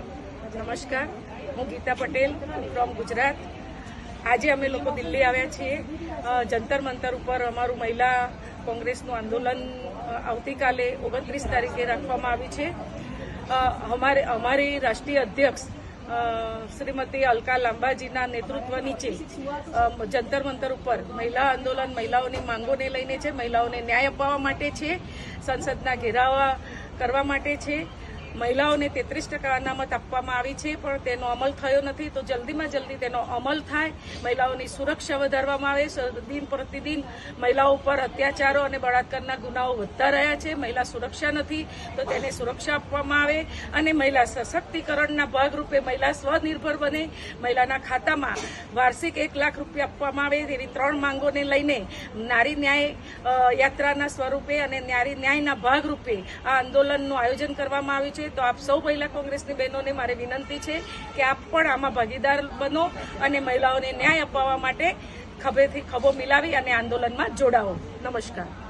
નમસ્કાર, હું ગીતા પટેલ ફ્રોમ ગુજરાત. આજે અમે લોકો દિલ્હી આવ્યા છીએ. જંતર મંતર ઉપર અમારું મહિલા કોંગ્રેસનું આંદોલન આવતીકાલે ઓગણત્રીસ તારીખે રાખવામાં આવ્યું છે. અમારે, અમારી રાષ્ટ્રીય અધ્યક્ષ શ્રીમતી અલકા લાંબાજીના નેતૃત્વ નીચે જંતર મંતર ઉપર મહિલા આંદોલન મહિલાઓની માંગોને લઈને છે, મહિલાઓને ન્યાય અપાવવા માટે છે, સંસદના ઘેરાવા કરવા માટે છે. મહિલાઓને તેત્રીસ ટકા અનામત આપવામાં આવી છે, પણ તેનો અમલ થયો નથી. તો જલ્દીમાં જલ્દી તેનો અમલ થાય. મહિલાઓની સુરક્ષા વધારવામાં આવે. દિન પ્રતિદિન મહિલાઓ ઉપર અત્યાચારો અને બળાત્કારના ગુનાઓ વધતા રહ્યા છે. મહિલા સુરક્ષા નથી, તો તેને સુરક્ષા આપવામાં આવે અને મહિલા સશક્તિકરણના ભાગરૂપે મહિલા સ્વનિર્ભર બને. મહિલાના ખાતામાં વાર્ષિક એક લાખ રૂપિયા આપવામાં આવે તેવી ત્રણ માંગોને લઈને નારી ન્યાય યાત્રાના સ્વરૂપે અને નારી ન્યાયના ભાગરૂપે આ આંદોલનનું આયોજન કરવામાં આવ્યું છે તો આપ સૌ મહિલા કોંગ્રેસની બહેનોને મારે વિનંતી છે કે આપ પણ આમાં ભાગીદાર બનો અને મહિલાઓને ન્યાય અપાવવા માટે ખભેથી ખભો મિલાવી અને આંદોલનમાં જોડાઓ. નમસ્કાર.